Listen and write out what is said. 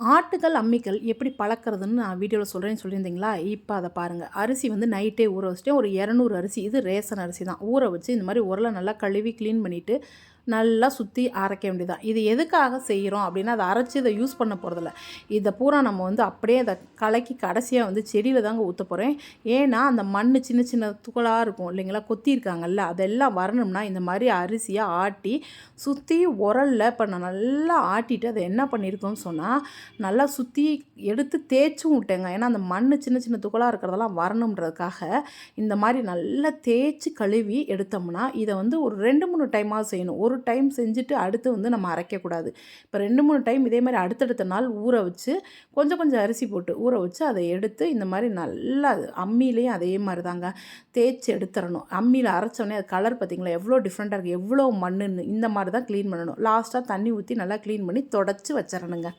ஆட்டுகள் அம்மிக்கல் எப்படி பழக்கிறதுன்னு நான் வீடியோவில் சொல்கிறேன்னு சொல்லியிருந்தீங்களா? இப்போ அதை பாருங்கள் அரிசி வந்து நைட்டே ஊற வச்சுட்டேன். ஒரு இரநூறு அரிசி இது ரேசன் அரிசி தான். ஊற வச்சு இந்த மாதிரி உரலை நல்லா கழுவி க்ளீன் பண்ணிவிட்டு நல்லா சுற்றி அரைக்க வேண்டியதான் இது எதுக்காக செய்கிறோம் அப்படின்னா அதை அரைச்சி இதை யூஸ் பண்ண போகிறதில்ல இதை பூரா நம்ம வந்து அப்படியே அதை கலக்கி கடைசியாக வந்து செடியில் தாங்க ஊற்ற போகிறேன் ஏன்னா அந்த மண் சின்ன சின்ன துகளாக இருக்கும் இல்லைங்களா? கொத்தியிருக்காங்கல்ல அதெல்லாம் வரணும்னா இந்த மாதிரி அரிசியாக ஆட்டி சுற்றி உரலில் இப்போ நான் நல்லா ஆட்டிட்டு அதை என்ன பண்ணியிருக்கோம்னு சொன்னால் நல்லா சுற்றி எடுத்து தேய்ச்சும் விட்டேங்க. ஏன்னா அந்த மண் சின்ன சின்ன துகளாக இருக்கிறதெல்லாம் வரணுன்றதுக்காக இந்த மாதிரி நல்லா தேய்ச்சி கழுவி எடுத்தோம்னா இதை வந்து ஒரு ரெண்டு மூணு டைமாக செய்யணும். ஒரு ஒரு டைம் செஞ்சுட்டு அடுத்து வந்து நம்ம அரைக்கக்கூடாது. இப்போ ரெண்டு மூணு டைம் இதே மாதிரி அடுத்தடுத்த நாள் ஊற வச்சு கொஞ்சம் கொஞ்சம் அரிசி போட்டு ஊற வச்சு அதை எடுத்து இந்த மாதிரி நல்லா அம்மிலையும் அதே மாதிரி தாங்க தேய்ச்சி எடுத்துடணும் அம்மியில் அரைச்சோடனே அது கலர் பார்த்திங்களா எவ்வளோ டிஃப்ரெண்ட்டாக இருக்குது எவ்வளோ மண்ணுன்னு இந்த மாதிரி தான் க்ளீன் பண்ணணும் லாஸ்ட்டாக தண்ணி ஊற்றி நல்லா க்ளீன் பண்ணி தொடச்சி வச்சிடணுங்க.